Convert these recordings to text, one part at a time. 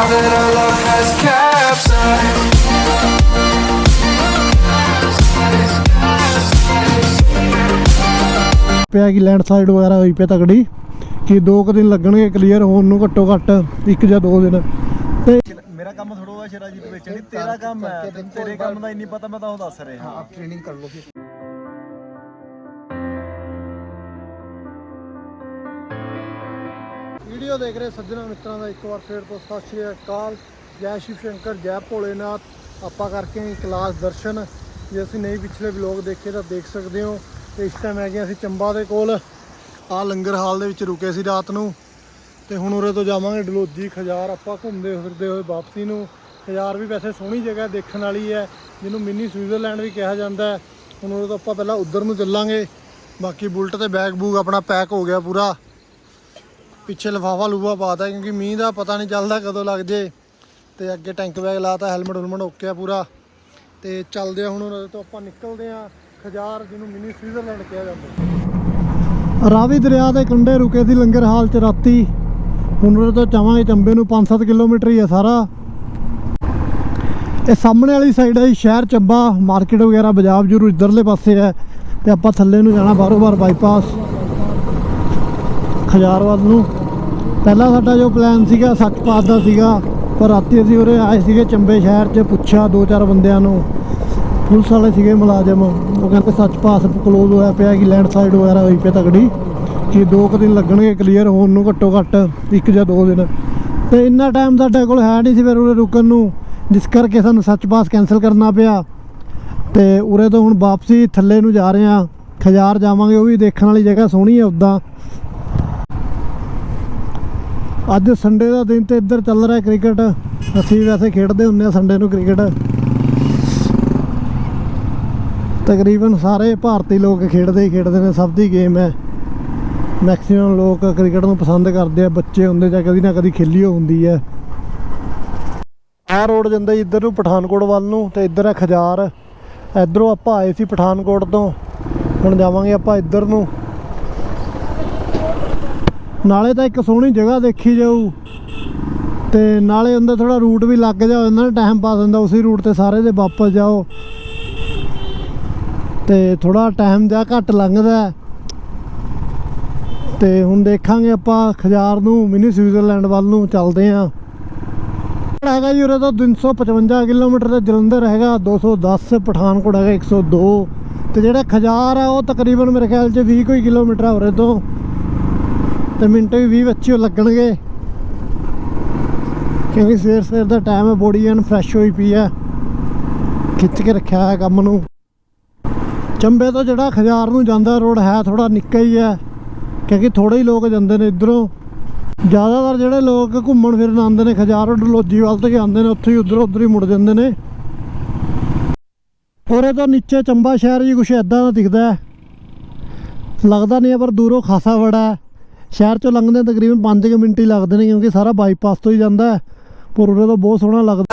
now that our love ਪਿਆ ਕਿ landslide ਵਗੈਰਾ ਹੋਈ ਪਿਆ ਤਕੜੀ ਕਿ ਦੋ ਕੁ ਦਿਨ ਲੱਗਣਗੇ ਕਲੀਅਰ ਹੋਣ ਨੂੰ ਘੱਟੋ ਘੱਟ ਇੱਕ ਜਾਂ ਦੋ ਦਿਨ। ਤੇ ਮੇਰਾ ਕੰਮ ਥੋੜਾ ਹੈ ਸ਼ਰਾਜੀਤ ਵਿੱਚ ਨਹੀਂ ਤੇਰਾ ਕੰਮ ਹੈ ਤੇਰੇ ਕੰਮ ਦਾ ਇੰਨੀ ਪਤਾ ਮੈਂ ਤਾਂ ਉਹ ਦੱਸ ਰਿਹਾ। ਹਾਂ ਆਪ ਟ੍ਰੇਨਿੰਗ ਕਰ ਲਓ ਫਿਰ। ਵੀਡੀਓ ਦੇਖ ਰਹੇ ਸੱਜਣਾ ਮਿੱਤਰਾਂ ਦਾ ਇੱਕ ਵਾਰ ਫੇਰ ਤੋਂ ਸਤਿ ਸ਼੍ਰੀ ਅਕਾਲ। ਜੈ ਸ਼ਿਵ ਸ਼ੰਕਰ, ਜੈ ਭੋਲੇਨਾਥ। ਆਪਾਂ ਕਰਕੇ ਆਏ ਕਲਾਸ ਦਰਸ਼ਨ। ਜੇ ਅਸੀਂ ਨਹੀਂ ਪਿਛਲੇ ਵਲੌਗ ਦੇਖੇ ਤਾਂ ਦੇਖ ਸਕਦੇ ਹੋ। ਤੇ ਇਸ ਟਾਈਮ ਹੈਗੇ ਅਸੀਂ ਚੰਬਾ ਦੇ ਕੋਲ। ਆ ਲੰਗਰ ਹਾਲ ਦੇ ਵਿੱਚ ਰੁਕੇ ਸੀ ਰਾਤ ਨੂੰ। ਤੇ ਹੁਣ ਉਰੇ ਤੋਂ ਜਾਵਾਂਗੇ ਡਲੋਜੀ ਖਜਾਰ। ਆਪਾਂ ਘੁੰਮਦੇ ਫਿਰਦੇ ਹੋਏ ਵਾਪਸੀ ਨੂੰ। ਖਜਾਰ ਵੀ ਵੈਸੇ ਸੋਹਣੀ ਜਗ੍ਹਾ ਦੇਖਣ ਵਾਲੀ ਹੈ। ਜਿਹਨੂੰ ਮਿੰਨੀ ਸਵਿਟਜ਼ਰਲੈਂਡ ਵੀ ਕਿਹਾ ਜਾਂਦਾ ਹੈ। ਹੁਣ ਉਰੇ ਤੋਂ ਆਪਾਂ ਪਹਿਲਾਂ ਉੱਧਰ ਨੂੰ ਚੱਲਾਂਗੇ। ਬਾਕੀ ਬੁਲਟ ਤੇ ਬੈਗ ਬੂਗ ਆਪਣਾ ਪੈਕ ਹੋ ਗਿਆ ਪੂਰਾ। ਪਿੱਛੇ ਲਫਾਫਾ ਲੂਫਾ ਪਾਤਾ ਕਿਉਂਕਿ ਮੀਂਹ ਦਾ ਪਤਾ ਨਹੀਂ ਚੱਲਦਾ ਕਦੋਂ ਲੱਗ ਜੇ। ਤੇ ਅੱਗੇ ਟੈਂਕ ਬੈਗ ਲਾਤਾ ਹੈਲਮਟ ਹੁਲਮਟ ਓਕੇ ਆ ਪੂਰਾ। ਤੇ ਚੱਲਦੇ ਆ ਹੁਣ ਉਹਦੇ ਤੋਂ ਆਪਾਂ ਨਿਕਲਦੇ ਆ ਖਜਾਰ, ਜਿਹਨੂੰ ਮਿਨੀ ਸਵਿਟਜ਼ਰਲੈਂਡ ਕਿਹਾ ਜਾਂਦਾ। ਰਾਵੀ ਦਰਿਆ ਦੇ ਕੰਢੇ ਰੁਕੇ ਸੀ ਲੰਗਰ ਹਾਲ ਚ ਰਾਤੀ। ਹੁਣ ਉਹਦੇ ਤੋਂ ਚਾਵਾਂਗੇ ਚੰਬੇ ਨੂੰ 5-7 ਕਿਲੋਮੀਟਰ ਹੀ ਆ ਸਾਰਾ। ਇਹ ਸਾਹਮਣੇ ਵਾਲੀ ਸਾਈਡ ਹੈ ਸ਼ਹਿਰ ਚੰਬਾ। ਮਾਰਕੀਟ ਵਗੈਰਾ, ਬਾਜ਼ਾਰ ਜਰੂ ਇਧਰਲੇ ਪਾਸੇ ਹੈ ਤੇ ਆਪਾਂ ਥੱਲੇ ਨੂੰ ਜਾਣਾ ਬਾਰੋ ਬਾਰ ਬਾਈਪਾਸ ਖਜਾਰਵਾਦ ਨੂੰ। ਪਹਿਲਾਂ ਸਾਡਾ ਜੋ ਪਲਾਨ ਸੀਗਾ ਸੱਚਪਾਤ ਦਾ ਸੀਗਾ, ਪਰ ਰਾਤੀ ਅਸੀਂ ਉਰੇ ਆਏ ਸੀਗੇ ਚੰਬੇ ਸ਼ਹਿਰ 'ਚ, ਪੁੱਛਿਆ ਦੋ ਚਾਰ ਬੰਦਿਆਂ ਨੂੰ। ਪੁਲਿਸ ਵਾਲੇ ਸੀਗੇ ਮੁਲਾਜ਼ਮ। ਉਹ ਕਹਿੰਦੇ ਸੱਚ ਪਾਸ ਕਲੋਜ਼ ਹੋਇਆ ਪਿਆ ਕਿ ਲੈਂਡਸਲਾਈਡ ਵਗੈਰਾ ਹੋਈ ਪਿਆ ਤਕੜੀ ਕਿ ਦੋ ਕੁ ਦਿਨ ਲੱਗਣਗੇ ਕਲੀਅਰ ਹੋਣ ਨੂੰ ਘੱਟੋ ਘੱਟ ਇੱਕ ਜਾਂ ਦੋ ਦਿਨ। ਤੇ ਇੰਨਾ ਟਾਈਮ ਸਾਡੇ ਕੋਲ ਹੈ ਨਹੀਂ ਸੀ ਫਿਰ ਉਰੇ ਰੁਕਣ ਨੂੰ। ਜਿਸ ਕਰਕੇ ਸਾਨੂੰ ਸੱਚ ਸੱਚਪਾਸ ਕੈਨਸਲ ਕਰਨਾ ਪਿਆ। ਤੇ ਉਰੇ ਤੋਂ ਹੁਣ ਵਾਪਸੀ ਥੱਲੇ ਨੂੰ ਜਾ ਰਹੇ ਹਾਂ। ਖਜਾਰ ਜਾਵਾਂਗੇ, ਉਹ ਵੀ ਦੇਖਣ ਵਾਲੀ ਜਗ੍ਹਾ ਸੋਹਣੀ ਹੈ ਉੱਦਾਂ। ਅੱਜ ਸੰਡੇ ਦਾ ਦਿਨ ਤੇ ਇੱਧਰ ਚੱਲ ਰਿਹਾ ਕ੍ਰਿਕਟ। ਅਸੀਂ ਵੈਸੇ ਖੇਡਦੇ ਹੁੰਦੇ ਆ ਸੰਡੇ ਨੂੰ ਕ੍ਰਿਕਟ। ਤਕਰੀਬਨ ਸਾਰੇ ਭਾਰਤੀ ਲੋਕ ਖੇਡਦੇ ਹੀ ਖੇਡਦੇ ਨੇ, ਸਭ ਦੀ ਗੇਮ ਹੈ। ਮੈਕਸਿਮਮ ਲੋਕ ਕ੍ਰਿਕਟ ਨੂੰ ਪਸੰਦ ਕਰਦੇ ਆ, ਬੱਚੇ ਹੁੰਦੇ ਜਾਂ ਕਦੀ ਨਾ ਕਦੀ ਖੇਲੀ ਹੋ ਹੁੰਦੀ ਹੈ। ਆਹ ਰੋਡ ਜਾਂਦਾ ਜੀ ਇੱਧਰ ਨੂੰ ਪਠਾਨਕੋਟ ਵੱਲ ਨੂੰ ਤੇ ਇੱਧਰ ਹੈ ਖਜਾਰ। ਇੱਧਰੋਂ ਆਪਾਂ ਆਏ ਸੀ ਪਠਾਨਕੋਟ ਤੋਂ। ਹੁਣ ਜਾਵਾਂਗੇ ਆਪਾਂ ਇੱਧਰ ਨੂੰ। ਨਾਲੇ ਤਾਂ ਇੱਕ ਸੋਹਣੀ ਜਗ੍ਹਾ ਦੇਖੀ ਜਾਊ। ਤੇ ਨਾਲੇ ਉਹਦਾ ਥੋੜਾ ਰੂਟ ਵੀ ਲੱਗ ਜਾ ਹੁੰਦਾ ਨਾ ਟਾਈਮ ਪਾਸ ਹੁੰਦਾ, ਉਸੇ ਰੂਟ ਤੇ ਸਾਰੇ ਦੇ ਵਾਪਸ ਜਾਓ। ਤੇ ਥੋੜਾ ਟਾਈਮ ਜਿਹਾ ਘੱਟ ਲੰਘਦਾ ਹੈ। ਤੇ ਹੁਣ ਦੇਖਾਂਗੇ ਆਪਾਂ ਖਜਾਰ ਨੂੰ ਮਿਨੀ ਸਵਿਟਜ਼ਰਲੈਂਡ ਵੱਲ ਨੂੰ ਚੱਲਦੇ ਆਂ ਹੈਗਾ ਜੀ, ਉਰੇ ਤੋਂ 355 ਕਿਲੋਮੀਟਰ ਤੇ ਜਲੰਧਰ ਹੈਗਾ 210 ਪਠਾਨਕੋਟ ਹੈਗਾ 102 ਤੇ ਜਿਹੜਾ ਖਜਾਰ ਆ, ਉਹ ਤਕਰੀਬਨ ਮੇਰੇ ਖਿਆਲ ਚ 20 ਕੋਈ ਕਿਲੋਮੀਟਰ ਆ ਉਰੇ ਤੋਂ। ਤੇ ਮਿੰਟ ਵੀ 20 ਬੱਚੇ ਲੱਗਣਗੇ। ਕਿਉਂਕਿ ਸਵੇਰ ਸਵੇਰ ਦਾ ਟਾਈਮ ਹੈ ਬੋਡੀ ਐਨ ਫਰੈਸ਼ ਹੋਈ ਪਈ ਹੈ। ਖਿੱਚ ਕੇ ਰੱਖਿਆ ਹੈ ਕੰਮ ਨੂੰ। ਚੰਬੇ ਤੋਂ ਜਿਹੜਾ ਖਜਾਰ ਨੂੰ ਜਾਂਦਾ, ਰੋਡ ਹੈ ਥੋੜਾ ਨਿੱਕਾ ਹੀ ਹੈ। ਕਿਉਂਕਿ ਥੋੜੇ ਹੀ ਲੋਕ ਜਾਂਦੇ ਨੇ ਇਧਰੋਂ। ਜ਼ਿਆਦਾਤਰ ਜਿਹੜੇ ਲੋਕ ਘੁੰਮਣ ਫਿਰਨ ਆਉਂਦੇ ਨੇ, ਖਜਾਰ ਡਲੋਜੀ ਵੱਲ 'ਤੇ ਹੀ ਆਉਂਦੇ ਨੇ, ਉੱਥੇ ਹੀ ਉਧਰ ਉਧਰ ਹੀ ਮੁੜ ਜਾਂਦੇ ਨੇ। ਉਰੇ ਤੋਂ ਨੀਚੇ ਚੰਬਾ ਸ਼ਹਿਰ ਜੀ ਕੁਛ ਐਦਾਂ ਦਾ ਦਿਖਦਾ ਲੱਗਦਾ ਨਹੀਂ ਹੈ, ਪਰ ਦੂਰੋਂ ਖਾਸਾ ਬੜਾ ਹੈ। ਸ਼ਹਿਰ ਚੋਂ ਲੰਘਦੇ ਤਕਰੀਬਨ 5 ਮਿੰਟ ਹੀ ਲੱਗਦੇ ਨੇ ਕਿਉਂਕਿ ਸਾਰਾ ਬਾਈਪਾਸ ਤੋਂ ਹੀ ਜਾਂਦਾ ਹੈ ਪਰ ਉਰੇ ਤੋਂ ਬਹੁਤ ਸੋਹਣਾ ਲੱਗਦਾ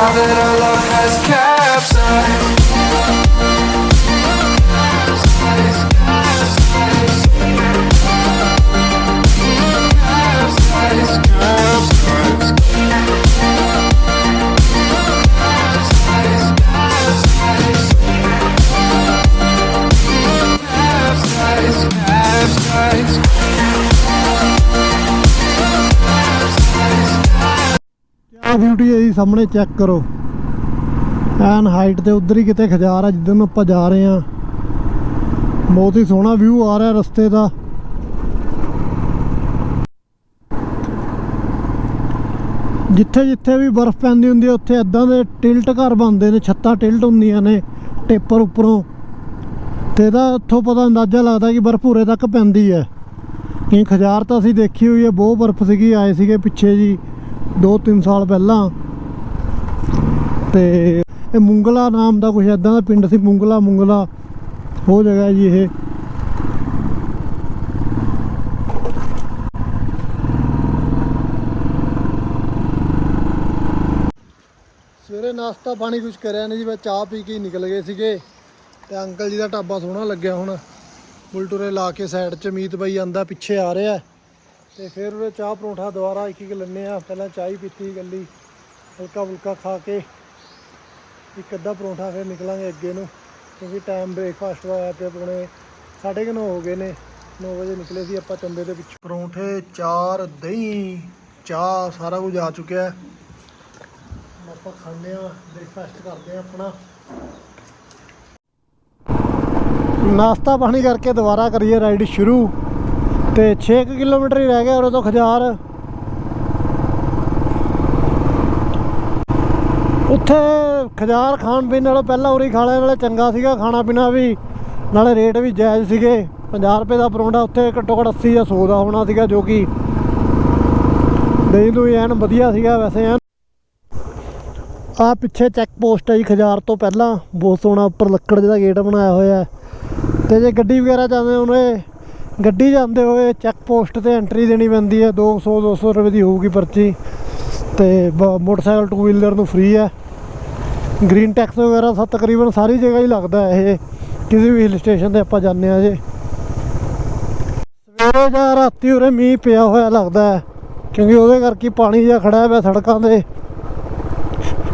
Now ਬਿਊਟੀ ਹੈ ਜੀ, ਸਾਹਮਣੇ ਚੈੱਕ ਕਰੋ। ਐਨ ਹਾਈਟ ਤੇ ਉਧਰ ਹੀ ਕਿਤੇ ਖਜਾਰ ਆ, ਜਿੱਧਰ ਨੂੰ ਆਪਾਂ ਜਾ ਰਹੇ ਆ ਬਹੁਤ ਹੀ ਸੋਹਣਾ ਵਿਊ ਆ ਰਿਹਾ ਰਸਤੇ ਦਾ। ਜਿੱਥੇ ਜਿੱਥੇ ਵੀ ਬਰਫ਼ ਪੈਂਦੀ ਹੁੰਦੀ ਹੈ, ਉੱਥੇ ਐਦਾਂ ਦੇ ਟਿਲਟ ਘਰ ਬਣਦੇ ਨੇ, ਛੱਤਾਂ ਟਿਲਟ ਹੁੰਦੀਆਂ ਨੇ, ਟੇਪਰ ਉੱਪਰੋਂ। ਤੇ ਇਹਦਾ ਉੱਥੋਂ ਪਤਾ ਅੰਦਾਜ਼ਾ ਲੱਗਦਾ ਕਿ ਬਰਫ਼ ਉਰੇ ਤੱਕ ਪੈਂਦੀ ਹੈ। ਕਿ ਖਜਾਰ ਤਾਂ ਅਸੀਂ ਦੇਖੀ ਹੋਈ ਹੈ, ਬਹੁਤ ਬਰਫ਼ ਸੀਗੀ, ਆਏ ਸੀਗੇ ਪਿੱਛੇ ਜੀ। 2-3 ਸਾਲ ਪਹਿਲਾਂ। ਤੇ ਇਹ ਮੁੰਗਲਾ ਨਾਮ ਦਾ ਕੁਝ ਐਦਾਂ ਦਾ ਪਿੰਡ ਸੀ, ਮੁੰਗਲਾ ਮੁੰਗਲਾ। ਹੋ ਜਗ੍ਹਾ ਜੀ ਇਹ। ਸਵੇਰੇ ਨਾਸ਼ਤਾ ਪਾਣੀ ਕੁਝ ਕਰਿਆ ਨਹੀਂ ਜੀ ਬਸ ਚਾਹ ਪੀ ਕੇ ਨਿਕਲ ਗਏ ਸੀਗੇ। ਤੇ ਅੰਕਲ ਜੀ ਦਾ ਢਾਬਾ ਸੋਹਣਾ ਲੱਗਿਆ ਹੁਣ। ਬੁਲਟੁਰੇ ਲਾ ਕੇ ਸਾਈਡ 'ਚ ਮੀਤ ਬਾਈ ਆਂਦਾ ਪਿੱਛੇ ਆ ਰਿਹਾ। ਤੇ ਫਿਰ ਉਹਦੇ ਚਾਹ ਪਰੌਂਠਾ ਦੁਬਾਰਾ ਇੱਕ ਇੱਕ ਲੈਣੇ ਆ ਪਹਿਲਾਂ ਚਾਹ ਹੀ ਪੀਤੀ ਗੱਲੀ ਹਲਕਾ ਫੁਲਕਾ ਖਾ ਕੇ ਇੱਕ ਅੱਧਾ ਪਰੌਂਠਾ ਫਿਰ ਨਿਕਲਾਂਗੇ ਅੱਗੇ ਨੂੰ। ਕਿਉਂਕਿ ਟਾਈਮ ਬ੍ਰੇਕਫਾਸਟ ਦਾ ਹੋਇਆ ਪਿਆ ਪੌਣੇ ਸਾਢੇ ਕੁ ਨੌ ਹੋ ਗਏ ਨੇ। 9 ਵਜੇ ਨਿਕਲੇ ਸੀ ਆਪਾਂ ਚੰਬੇ ਦੇ ਵਿੱਚ ਪਰੌਂਠੇ, ਚਾਰ, ਦਹੀਂ, ਚਾਹ, ਸਾਰਾ ਕੁਝ ਆ ਚੁੱਕਿਆ। ਹੈ ਆਪਾਂ ਖਾਂਦੇ ਆ ਬ੍ਰੇਕਫਾਸਟ ਕਰਦੇ ਆ ਆਪਣਾ। ਨਾਸ਼ਤਾ ਪਾਣੀ ਕਰਕੇ ਦੁਬਾਰਾ ਕਰੀਏ ਰਾਈਡ ਸ਼ੁਰੂ। ਤੇ 6 ਕਿਲੋਮੀਟਰ ਹੀ ਰਹਿ ਗਿਆ ਉਰੇ ਤੋਂ ਖਜਾਰ। ਉੱਥੇ ਖਜਾਰ ਖਾਣ ਪੀਣ ਨਾਲੋਂ ਪਹਿਲਾਂ ਉਰੀ ਖਾ ਲਿਆ ਨਾਲੇ ਚੰਗਾ ਸੀਗਾ, ਖਾਣਾ ਪੀਣਾ ਵੀ, ਨਾਲੇ ਰੇਟ ਵੀ ਜਾਇਜ਼ ਸੀਗੇ। 50 ਰੁਪਏ ਦਾ ਪਰੌਂਠਾ ਉੱਥੇ ਘੱਟੋ ਘੱਟ 80 ਜਾਂ 100 ਦਾ ਹੋਣਾ ਸੀਗਾ, ਜੋ ਕਿ ਦਹੀਂ ਦੂਈ ਐਨ ਵਧੀਆ ਸੀਗਾ, ਵੈਸੇ ਐਨ। ਆ ਪਿੱਛੇ ਚੈੱਕ ਪੋਸਟ ਹੈ ਜੀ, ਖਜਾਰ ਤੋਂ ਪਹਿਲਾਂ। ਬਹੁਤ ਸੋਹਣਾ ਉੱਪਰ ਲੱਕੜ ਦਾ ਗੇਟ ਬਣਾਇਆ ਹੋਇਆ ਹੈ। ਤੇ ਜੇ ਗੱਡੀ ਵਗੈਰਾ ਜਾਂਦੇ ਉਹਨੇ ਗੱਡੀ ਜਾਂਦੇ ਹੋਏ ਚੈੱਕ ਪੋਸਟ ਤੇ ਐਂਟਰੀ ਦੇਣੀ ਪੈਂਦੀ ਹੈ 200 200 ਰੁਪਏ ਦੀ ਹੋਊਗੀ ਪਰਚੀ ਤੇ ਬ- ਮੋਟਰਸਾਈਕਲ ਟੂ ਵੀਲਰ ਨੂੰ ਫ੍ਰੀ ਹੈ। ਗ੍ਰੀਨ ਟੈਕਸ ਵਗੈਰਾ ਸਭ ਤਕਰੀਬਨ ਸਾਰੀ ਜਗ੍ਹਾ ਹੀ ਲੱਗਦਾ ਹੈ ਇਹ, ਕਿਸੇ ਵੀ ਹਿਲ ਸਟੇਸ਼ਨ ਤੇ ਆਪਾਂ ਜਾਂਦੇ ਆ ਜੇ। ਸਵੇਰੇ ਜਾਂ ਰਾਤੀ ਉਰੇ ਮੀਂਹ ਪਿਆ ਹੋਇਆ ਲੱਗਦਾ ਹੈ, ਕਿਉਂਕਿ ਉਹਦੇ ਕਰਕੇ ਪਾਣੀ ਜਿਹਾ ਖੜਾ ਹੈ ਸੜਕਾਂ ਤੇ।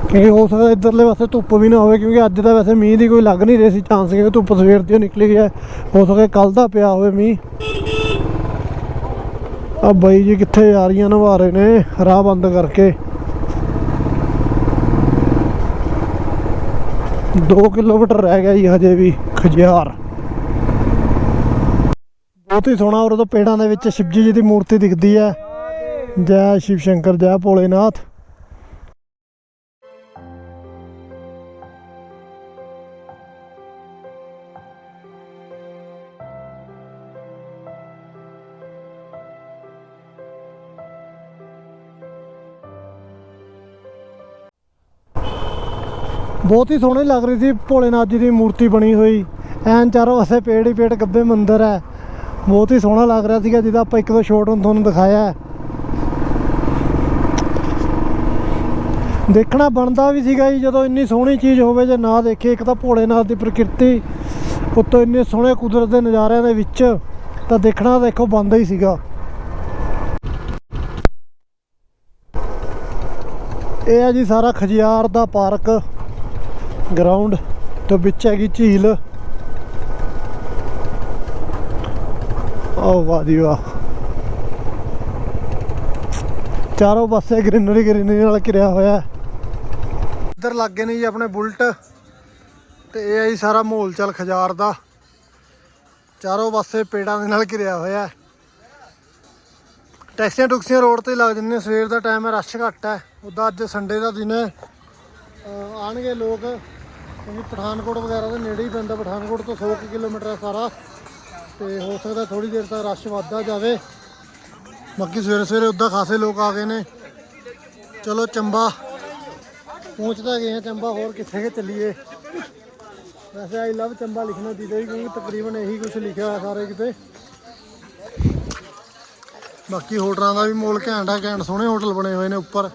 ਕਿਉਂਕਿ ਹੋ ਸਕਦਾ ਇਧਰਲੇ ਪਾਸੇ ਧੁੱਪ ਵੀ ਨਾ ਹੋਵੇ, ਕਿਉਂਕਿ ਅੱਜ ਤਾਂ ਵੈਸੇ ਮੀਂਹ ਦੀ ਕੋਈ ਲੱਗ ਨਹੀਂ ਰਹੀ ਸੀ ਚਾਂਸ ਕਿ ਧੁੱਪ ਸਵੇਰ ਦੀ ਓ ਨਿਕਲੀ ਹੈ। ਹੋ ਸਕੇ ਕੱਲ ਦਾ ਪਿਆ ਹੋਵੇ ਮੀਂਹ। ਆ ਬਾਈ ਜੀ ਕਿੱਥੇ ਜਾ ਰਹੀਆਂ ਨਵਾ ਰਹੇ ਨੇ, ਰਾਹ ਬੰਦ ਕਰਕੇ। 2 ਕਿਲੋਮੀਟਰ ਰਹਿ ਗਿਆ ਜੀ ਹਜੇ ਵੀ, ਖਜਿਆਰ। ਬਹੁਤ ਹੀ ਸੋਹਣਾ ਔਰ ਤੋਂ ਪੇੜਾਂ ਦੇ ਵਿੱਚ ਸ਼ਿਵਜੀ ਜੀ ਦੀ ਮੂਰਤੀ ਦਿਖਦੀ ਹੈ। ਜੈ ਸ਼ਿਵ ਸ਼ੰਕਰ, ਜੈ ਭੋਲੇਨਾਥ। ਬਹੁਤ ਹੀ ਸੋਹਣੀ ਲੱਗ ਰਹੀ ਸੀ। ਭੋਲੇਨਾਥ ਜੀ ਦੀ ਮੂਰਤੀ ਬਣੀ ਹੋਈ। ਐਨ ਚਾਰੋਂ ਪਾਸੇ ਪੇੜ ਹੀ ਪੇੜ, ਗੱਬੇ ਮੰਦਿਰ ਹੈ। ਬਹੁਤ ਹੀ ਸੋਹਣਾ ਲੱਗ ਰਿਹਾ ਸੀਗਾ, ਜਿਹਦਾ ਆਪਾਂ ਇੱਕ ਦੋ ਸ਼ੋਟ ਹੁਣ ਤੁਹਾਨੂੰ ਦਿਖਾਇਆ ਦੇਖਣਾ ਬਣਦਾ ਵੀ ਸੀਗਾ ਜੀ, ਜਦੋਂ ਇੰਨੀ ਸੋਹਣੀ ਚੀਜ਼ ਹੋਵੇ ਜੇ ਨਾ ਦੇਖੇ ਇੱਕ ਤਾਂ ਭੋਲੇਨਾਥ ਦੀ ਪ੍ਰਕਿਰਤੀ ਉੱਤੋਂ ਇੰਨੇ ਸੋਹਣੇ ਕੁਦਰਤ ਦੇ ਨਜ਼ਾਰਿਆਂ ਦੇ ਵਿੱਚ, ਤਾਂ ਦੇਖਣਾ ਦੇਖੋ ਬਣਦਾ ਹੀ ਸੀਗਾ। ਇਹ ਹੈ ਜੀ ਸਾਰਾ ਖਜਿਆਰ ਦਾ ਪਾਰਕ। ਗਰਾਊਂਡ ਤੇ ਵਿੱਚ ਹੈਗੀ ਝੀਲ। ਓ ਵਾਹ ਜੀ ਵਾਹ। ਚਾਰੋਂ ਪਾਸੇ ਗ੍ਰੀਨਰੀ ਗ੍ਰੀਨਰੀ ਨਾਲ ਘਿਰਿਆ ਹੋਇਆ ਇੱਧਰ ਲੱਗੇ ਨੇ ਜੀ ਆਪਣੇ ਬੁਲਟ। ਤੇ ਇਹ ਹੈ ਜੀ ਸਾਰਾ ਮਾਹੌਲ ਚੱਲ ਖਜਾਰ ਦਾ। ਚਾਰੋਂ ਪਾਸੇ ਪੇੜਾਂ ਦੇ ਨਾਲ ਘਿਰਿਆ ਹੋਇਆ ਟੈਕਸੀਆਂ ਟੁਕਸੀਆਂ ਰੋਡ ਤੇ ਲੱਗ ਜਾਂਦੀਆਂ। ਸਵੇਰ ਦਾ ਟਾਈਮ ਹੈ, ਰਸ਼ ਘੱਟ ਹੈ। ਉੱਦਾਂ ਅੱਜ ਸੰਡੇ ਦਾ ਦਿਨ ਹੈ। ਅਹ ਆਉਣਗੇ ਲੋਕ। ਕਿਉਂਕਿ ਪਠਾਨਕੋਟ ਵਗੈਰਾ ਦੇ ਨੇੜੇ ਹੀ ਪੈਂਦਾ ਪਠਾਨਕੋਟ ਤੋਂ 100 ਕੁ ਕਿਲੋਮੀਟਰ ਹੈ ਸਾਰਾ। ਤੇ ਹੋ ਸਕਦਾ ਥੋੜੀ ਦੇਰ ਤੱਕ ਰਸ਼ ਵੱਧਦਾ ਜਾਵੇ। ਬਾਕੀ ਸਵੇਰੇ ਸਵੇਰੇ ਉੱਦਾਂ ਖਾਸੇ ਲੋਕ ਆ ਗਏ ਨੇ। ਚਲੋ ਚੰਬਾ, ਪਹੁੰਚਦਾ ਗਏ ਆ ਚੰਬਾ, ਹੋਰ ਕਿੱਥੇ ਕਿ ਚੱਲੀਏ? ਵੈਸੇ ਆਈ ਲਵ ਚੰਬਾ ਲਿਖਣਾ ਚਾਹੀਦਾ ਸੀ ਕਿਉਂਕਿ ਤਕਰੀਬਨ ਇਹੀ ਕੁਝ ਲਿਖਿਆ ਹੋਇਆ ਸਾਰੇ ਕਿਤੇ। ਬਾਕੀ ਹੋਟਲਾਂ ਦਾ ਵੀ ਮੋਲ ਘੈਂਟ ਹੈ ਘੈਂਟ ਸੋਹਣੇ ਹੋਟਲ ਬਣੇ ਹੋਏ ਨੇ ਉੱਪਰ।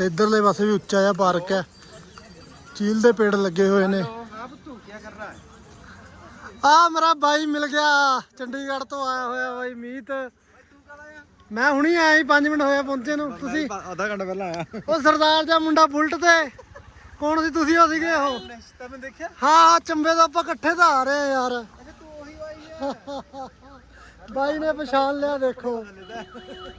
ਤੇ ਇਧਰਲੇ ਪਾਸੇ ਵੀ ਉੱਚਾ ਜਿਹਾ ਪਾਰਕ ਹੈ। ਚੀਲ ਦੇ ਪੇੜ ਲੱਗੇ ਹੋਏ ਨੇ। ਆ ਮੇਰਾ ਬਾਈ ਮਿਲ ਗਿਆ। ਚੰਡੀਗੜ੍ਹ ਤੋਂ ਆਇਆ ਹੋਇਆ ਬਾਈ ਮੀਤ। ਮੈਂ ਹੁਣੀ ਆਇਆ ਸੀ 5 ਮਿੰਟ ਹੋਇਆ ਪਹੁੰਚੇ ਨੂੰ। ਤੁਸੀਂ ਅੱਧਾ ਘੰਟਾ ਪਹਿਲਾਂ ਆਇਆ। ਉਹ ਸਰਦਾਰ ਜਿਹਾ ਮੁੰਡਾ ਬੁਲਟ ਤੇ। ਕੌਣ ਸੀ ਤੁਸੀਂ ਹੋ ਸੀਗੇ ਉਹ? ਦੇਖਿਆ। ਹਾਂ ਚੰਬੇ ਦਾ ਆਪਾਂ ਇਕੱਠੇ ਤਾਂ ਆ ਰਹੇ ਆ ਯਾਰ। ਬਾਈ ਨੇ ਪਛਾਣ ਲਿਆ ਦੇਖੋ।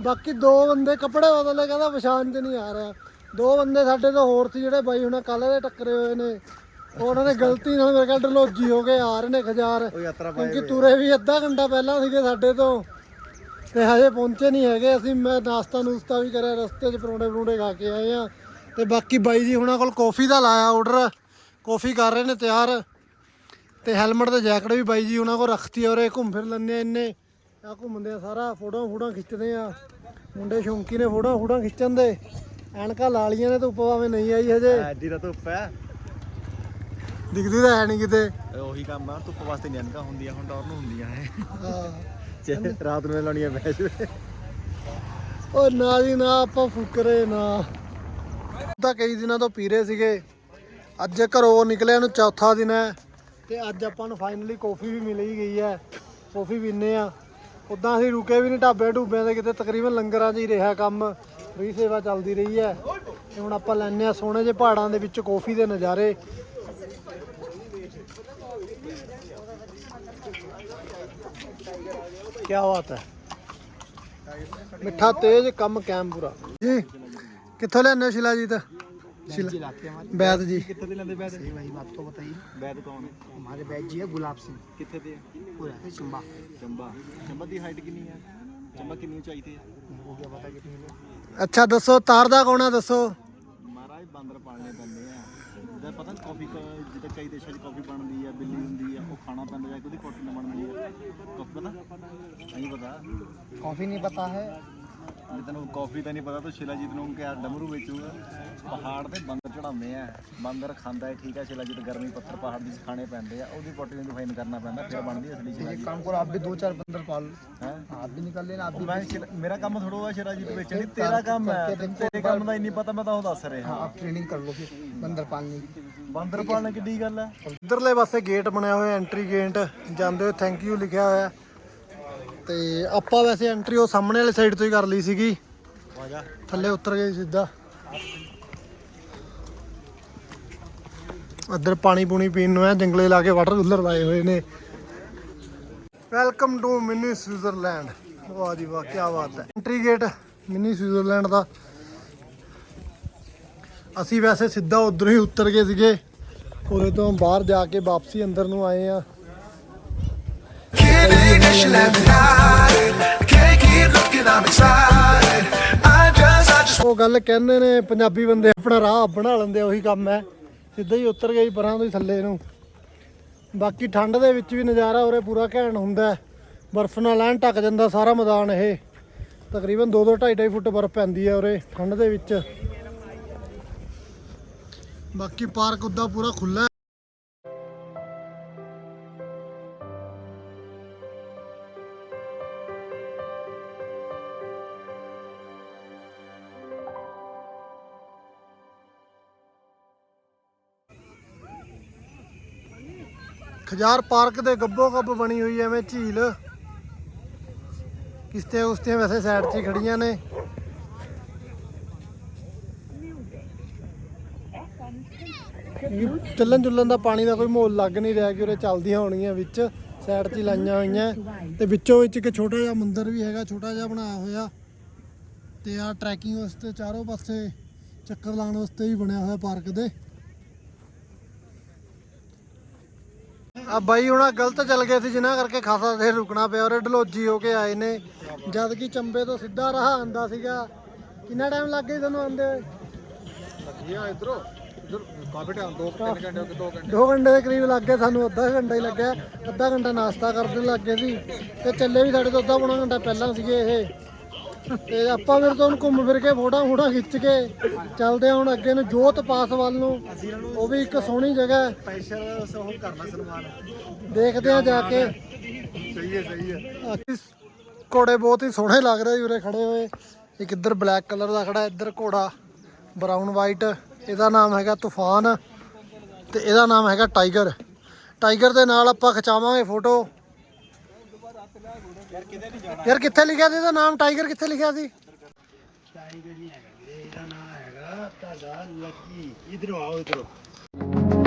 ਬਾਕੀ ਦੋ ਬੰਦੇ ਕੱਪੜੇ ਬਦਲੇ ਕਹਿੰਦਾ ਪਛਾਣ ਚ ਨਹੀਂ ਆ ਰਿਹਾ। ਦੋ ਬੰਦੇ ਸਾਡੇ ਤੋਂ ਹੋਰ ਸੀ ਜਿਹੜੇ ਬਾਈ ਹੁਣੇ ਕੱਲ ਦੇ ਟੱਕਰੇ ਹੋਏ ਨੇ। ਉਹਨਾਂ ਨੇ ਗਲਤੀ ਨਾਲ ਮੇਰੇ ਕੋਲ ਡਲੋਜੀ ਹੋ ਕੇ ਆ ਰਹੇ ਨੇ ਖਜਾਰ। ਉਹ ਯਾਤਰਾ ਕਿਉਂਕਿ ਤੁਰੇ ਵੀ ਅੱਧਾ ਘੰਟਾ ਪਹਿਲਾਂ ਸੀਗੇ ਸਾਡੇ ਤੋਂ। ਤੇ ਹਜੇ ਪਹੁੰਚੇ ਨਹੀਂ ਹੈਗੇ। ਅਸੀਂ ਮੈਂ ਨਾਸ਼ਤਾ ਨੂਸਤਾ ਵੀ ਕਰਿਆ ਰਸਤੇ 'ਚ ਪਰੌਂਠੇ ਪਰੌਂਠੇ ਖਾ ਕੇ ਆਏ ਆ ਤੇ ਬਾਕੀ ਬਾਈ ਜੀ ਹੁਣਾਂ ਕੋਲ ਕਾਫੀ ਦਾ ਲਾਇਆ ਆਰਡਰ ਕਾਫੀ ਕਰ ਰਹੇ ਨੇ ਤਿਆਰ। ਤੇ ਹੈਲਮਟ ਤੇ ਜੈਕਟ ਵੀ ਬਾਈ ਜੀ ਉਹਨਾਂ ਕੋਲ ਰੱਖਤੀ ਔਰ ਘੁੰਮ ਫਿਰ ਲੈਂਦੇ ਆ ਇੰਨੇ। ਆ ਘੁੰਮਦੇ ਆ ਸਾਰਾ ਫੋਟੋਆਂ ਫੋਟੋਆਂ ਖਿੱਚਦੇ ਆ। ਮੁੰਡੇ ਸ਼ੌਂਕੀ ਨੇ ਫੋਟੋਆਂ ਫੋਟੋਆਂ ਖਿੱਚਣ ਦੇ। ਐਨਕਾਂ ਲਾ ਲੀਆਂ ਨੇ ਧੁੱਪ ਭਾਵੇਂ ਨਹੀਂ ਆਈ ਹਜੇ। ਐਡੀ ਦਾ ਧੁੱਪ ਹੈ। ਦਿਖਦੀ ਤਾਂ ਹੈ ਨਹੀਂ ਕਿਤੇ। ਉਹੀ ਕੰਮ ਆ ਧੁੱਪ ਵਾਸਤੇ ਨਹੀਂ ਅਨਕਾ ਹੁੰਦੀਆਂ ਹੁਣ ਡੌਰ ਨੂੰ ਹੁੰਦੀਆਂ ਹੈ। ਹਾਂ ਰਾਤ ਨੂੰ ਲਾਉਣੀਆਂ ਜਵੇ। ਉਹ ਨਾ ਜੀ ਨਾ ਆਪਾਂ ਫੁਕਰੇ ਨਾ। ਤਾਂ ਕਈ ਦਿਨਾਂ ਤੋਂ ਪੀ ਰਹੇ ਸੀਗੇ। ਅੱਜ ਘਰੋਂ ਨਿਕਲਿਆ ਨੂੰ ਚੌਥਾ ਦਿਨ ਹੈ ਤੇ ਅੱਜ ਆਪਾਂ ਨੂੰ ਫਾਈਨਲੀ ਕੌਫੀ ਵੀ ਮਿਲ ਹੀ ਗਈ ਹੈ। ਕੌਫੀ ਪੀਨੇ ਆ ਉਦਾਂ ਅਸੀਂ ਰੁਕੇ ਵੀ ਨਹੀਂ ਢਾਬੇ ਢੂਬਿਆਂ ਦੇ ਕਿਤੇ ਤਕਰੀਬਨ ਲੰਗਰਾਂ 'ਚ ਹੀ ਰਿਹਾ ਕੰਮ। ਫ੍ਰੀ ਸੇਵਾ ਚੱਲਦੀ ਰਹੀ ਹੈ ਤੇ ਹੁਣ ਆਪਾਂ ਲੈਣੇ ਆ ਸੋਹਣੇ ਜਿਹੇ ਪਹਾੜਾਂ ਦੇ ਵਿੱਚ ਕੌਫੀ ਦੇ ਨਜ਼ਾਰੇ ਕੀ ਬਾਤ ਹੈ ਮਿੱਠਾ ਤੇਜ਼ ਕੰਮ ਕੈਮ ਪੂਰਾ ਜੀ ਕਿੱਥੋਂ ਲੈਣੇ ਹੋ ਸ਼ਿਲਾਜੀਤ शिला बैद जी ਕਿੱਥੇ ਦੇ ਲੈਂਦੇ ਬੈਦ वही बात तो बताइए ਬੈਦ ਕੌਣ ਹੈ हमारे बैच जी है गुलाब सिंह ਕਿੱਥੇ ਦੇ वो रहते चुम्बा ਚੰਬਾ ਚੰਬਾ ਦੀ ਹਾਈਟ ਕਿੰਨੀ ਹੈ ਚੰਬਾ ਕਿੰਨੀ ਉਚਾਈ ਤੇ ਹੈ वो क्या पता कितनी लोग ਅੱਛਾ ਦੱਸੋ ਤਾਰ ਦਾ ਤਾਰਦਾ ਆ ਦੱਸੋ? ਮਹਾਰਾਜ ਬਾਂਦਰ ਪਾਲਣੇ ਪੈਂਦੇ ਆ। ਜਿੱਦਾਂ ਪਤਾ ਕਾਫੀ ਜਿੱਦਾਂ ਕਈ ਦੇਸ਼ਾਂ 'ਚ ਕਾਫੀ ਬਣਦੀ ਆ ਬਿੱਲੀ ਹੁੰਦੀ ਆ ਉਹ ਖਾਣਾ ਪੈਂਦਾ ਜਾਂ ਕਿ ਉਹਦੀ ਕੋਟੀ ਨਾ ਬਣਦੀ ਆ। ਪਤਾ? ਨਹੀਂ ਪਤਾ। ਕਾਫੀ ਨਹੀਂ ਪਤਾ ਹੈ। ਜੇ ਤੈਨੂੰ ਕਾਫੀ ਤਾਂ ਨਹੀਂ ਪਤਾ ਤੂੰ ਸ਼ਿਲਾਜੀਤ ਨੂੰ ਕਿਹਾ ਡਮਰੂ ਵੇਚੂਗਾ ਪਹਾੜ ਤੇ ਬੰਦਰ ਚੜਾਉਂਦੇ ਆ ਬਾਂਦਰ ਖਾਂਦਾ ਹੈ ਠੀਕ ਆ ਸ਼ਿਲਾਜੀਤ ਗਰਮੀ ਪੱਥਰ ਪਹਾੜ ਦੀ 'ਚ ਖਾਣੇ ਪੈਂਦੇ ਆ ਉਹਦੀ ਕੋਟੀ ਨੂੰ ਫਾਈਨ ਕਰਨਾ ਪੈਂਦਾ ਫਿਰ ਬਣਦੀ ਅਸਲੀ एक ਸ਼ਿਲਾਜੀਤ काम करो आप भी दो चार बंदर पाल लो ਹੈ आप भी निकल लेना आप भी ਮੈਂ ਸ਼ਿਲਾ- ਮੇਰਾ ਕੰਮ ਥੋੜਾ ਹੋਇਆ ਸ਼ਿਲਾਜੀਤ ਵੇਚਣੀ ਤੇਰਾ ਕੰਮ ਹੈ ਤੈਨੂੰ ਤੇਰੇ ਕੰਮ ਦਾ ਇੰਨੀ ਪਤਾ ਮੈਂ ਤਾਂ ਉਹ ਦੱਸ ਰਿਹਾ आप ट्रेनिंग कर लो फिर बंदर पालने की ਬਾਂਦਰ ਪਾਲਣਾ ਕਿੱਡੀ ਗੱਲ ਹੈ ਇਧਰਲੇ ਪਾਸੇ ਗੇਟ ਬਣਿਆ ਹੋਇਆ ਐਂਟਰੀ ਗੇਟ ਜਾਂਦੇ ਹੋਏ ਥੈਂਕ ਯੂ ਲਿਖਿਆ ਹੋਇਆ ਤੇ ਆਪਾਂ ਵੈਸੇ ਐਂਟਰੀ ਉਹ ਸਾਹਮਣੇ ਵਾਲੀ ਸਾਈਡ ਤੋਂ ਹੀ ਕਰ ਲਈ ਸੀਗੀ। ਥੱਲੇ ਉਤਰ ਗਏ ਸਿੱਧਾ। ਇੱਧਰ ਪਾਣੀ ਪੂਣੀ ਪੀਣ ਨੂੰ ਹੈ ਜੰਗਲੇ ਲਾ ਕੇ ਵਾਟਰ ਕੂਲਰ ਲਾਏ ਹੋਏ ਨੇ। ਵੈਲਕਮ ਟੂ ਮਿਨੀ ਸਵਿਟਜ਼ਰਲੈਂਡ ਵਾਹ ਜੀ ਵਾਹ ਕੀ ਬਾਤ ਹੈ। ਐਂਟਰੀ ਗੇਟ ਮਿਨੀ ਸਵਿਟਜ਼ਰਲੈਂਡ ਦਾ। ਅਸੀਂ ਵੈਸੇ ਸਿੱਧਾ ਉਧਰ ਹੀ ਉਤਰ ਗਏ ਸੀਗੇ। ਉਹਦੇ ਤੋਂ ਬਾਹਰ ਜਾ ਕੇ ਵਾਪਸੀ ਅੰਦਰ ਨੂੰ ਆਏ ਆ। Kidding, and she left me. Can't keep looking, I'm excited. I just, I just ਉਹ ਗੱਲ ਕਹਿੰਦੇ ਨੇ ਪੰਜਾਬੀ ਬੰਦੇ ਆਪਣਾ ਰਾਹ ਬਣਾ ਲੈਂਦੇ ਆ, ਉਹੀ ਕੰਮ ਹੈ ਸਿੱਧਾ ਹੀ ਉਤਰ ਗਈ ਪਰਾਂ ਤੋਂ ਹੀ ਥੱਲੇ ਨੂੰ ਬਾਕੀ ਠੰਡ ਦੇ ਵਿੱਚ ਵੀ ਨਜ਼ਾਰਾ ਉਰੇ ਪੂਰਾ ਘੈਂਟ ਹੁੰਦਾ ਹੈ। ਬਰਫ਼ ਨਾਲ ਐਨ ਢੱਕ ਜਾਂਦਾ ਸਾਰਾ ਮੈਦਾਨ ਇਹ ਤਕਰੀਬਨ 2-2 2.5 ਫੁੱਟ ਬਰਫ਼ ਪੈਂਦੀ ਹੈ ਉਰੇ ਠੰਡ ਦੇ ਵਿੱਚ ਬਾਕੀ ਪਾਰਕ ਉੱਦਾਂ ਪੂਰਾ ਖੁੱਲਾ ਯਾਰ ਪਾਰਕ ਦੇ ਗੱਬੋ ਗੱਬ ਬਣੀ ਹੋਈ ਐ ਐਵੇਂ ਝੀਲ। ਕਿਸ਼ਤੇ ਉਸਤੇ ਵੈਸੇ ਸਾਈਡ 'ਚ ਹੀ ਖੜੀਆਂ ਨੇ। ਚੱਲਣ ਚੁੱਲਣ ਦਾ ਪਾਣੀ ਦਾ ਕੋਈ ਮਾਹੌਲ ਲੱਗ ਨਹੀਂ ਰਿਹਾ ਕਿ ਉਰੇ ਚੱਲਦੀਆਂ ਹੋਣਗੀਆਂ ਵਿੱਚ ਸਾਈਡ 'ਚ ਹੀ ਲਾਈਆਂ ਹੋਈਆਂ। ਤੇ ਵਿੱਚੋਂ ਵਿੱਚ ਇੱਕ ਛੋਟਾ ਜਿਹਾ ਮੰਦਿਰ ਵੀ ਹੈਗਾ, ਛੋਟਾ ਜਿਹਾ ਬਣਾਇਆ ਹੋਇਆ। ਤੇ ਆ ਟਰੈਕਿੰਗ ਵਾਸਤੇ ਚਾਰੋਂ ਪਾਸੇ ਚੱਕਰ ਲਾਉਣ ਵਾਸਤੇ ਵੀ ਬਣਿਆ ਹੋਇਆ ਪਾਰਕ ਦੇ। ਆ ਬਾਈ ਹੁਣਾ ਗਲਤ ਚੱਲ ਗਏ ਸੀ ਜਿਨ੍ਹਾਂ ਕਰਕੇ ਖਾਸਾ ਦੇਰ ਰੁਕਣਾ ਪਿਆ ਔਰ ਡਲੋਜੀ ਹੋ ਕੇ ਆਏ ਨੇ। ਜਦ ਕਿ ਚੰਬੇ ਤੋਂ ਸਿੱਧਾ ਰਾਹ ਆਂਦਾ ਸੀਗਾ। ਕਿੰਨਾ ਟਾਈਮ ਲੱਗ ਗਿਆ ਤੁਹਾਨੂੰ ਆਂਦੇ ਹੋਏ? ਲੱਗਿਆ ਇਧਰੋਂ। ਇਧਰ ਕਾਫੀ ਟਾਈਮ 2 3 ਘੰਟੇ 2 ਘੰਟੇ। ਦੋ ਘੰਟੇ ਦੇ ਕਰੀਬ ਲੱਗ ਗਏ ਸਾਨੂੰ ਅੱਧਾ ਘੰਟਾ ਹੀ ਲੱਗਿਆ। ਅੱਧਾ ਘੰਟਾ ਨਾਸ਼ਤਾ ਕਰਨ ਲੱਗ ਗਏ ਸੀ। ਤੇ ਚੱਲੇ ਵੀ ਸਾਡੇ ਤੋਂ ਅੱਧਾ ਪੌਣਾ ਘੰਟਾ ਪਹਿਲਾਂ ਸੀਗੇ ਇਹ। ਤੇ ਆਪਾਂ ਫਿਰ ਤੋਂ ਘੁੰਮ ਫਿਰ ਕੇ ਫੋਟਾ ਫੋਟਾ ਖਿੱਚ ਕੇ ਚੱਲਦੇ ਹਾਂ ਹੁਣ ਅੱਗੇ ਨੂੰ ਜੋਤ ਪਾਸ ਵੱਲ ਨੂੰ। ਉਹ ਵੀ ਇੱਕ ਸੋਹਣੀ ਜਗ੍ਹਾ ਹੈ। ਸਪੈਸ਼ਲ ਸੋ ਕਰਨਾ ਸਨਮਾਨ। ਦੇਖਦੇ ਆ ਜਾ ਕੇ। ਸਹੀ ਹੈ ਸਹੀ ਹੈ। ਆਹ ਘੋੜੇ ਬਹੁਤ ਹੀ ਸੋਹਣੇ ਲੱਗ ਰਹੇ ਉਰੇ ਖੜੇ ਹੋਏ। ਇੱਕ ਇੱਧਰ ਬਲੈਕ ਕਲਰ ਦਾ ਖੜਾ ਇੱਧਰ ਘੋੜਾ ਬਰਾਊਨ ਵਾਈਟ ਇਹਦਾ ਨਾਮ ਹੈਗਾ ਤੂਫਾਨ ਤੇ ਇਹਦਾ ਨਾਮ ਹੈਗਾ ਟਾਈਗਰ। ਟਾਈਗਰ ਦੇ ਨਾਲ ਆਪਾਂ ਖਿਚਾਵਾਂਗੇ ਫੋਟੋ। ਯਾਰ ਕਿੱਥੇ ਲਿਖਿਆ ਸੀ? ਇਹਦਾ ਨਾਮ ਟਾਈਗਰ ਕਿੱਥੇ ਲਿਖਿਆ ਸੀ? ਟਾਈਗਰ ਨਹੀਂ ਹੈਗਾ ਇਹਦਾ ਨਾਮ ਹੈਗਾ ਤੁਹਾਡਾ ਲੱਕੀ। ਇਧਰੋਂ ਆਓ ਇਧਰੋਂ।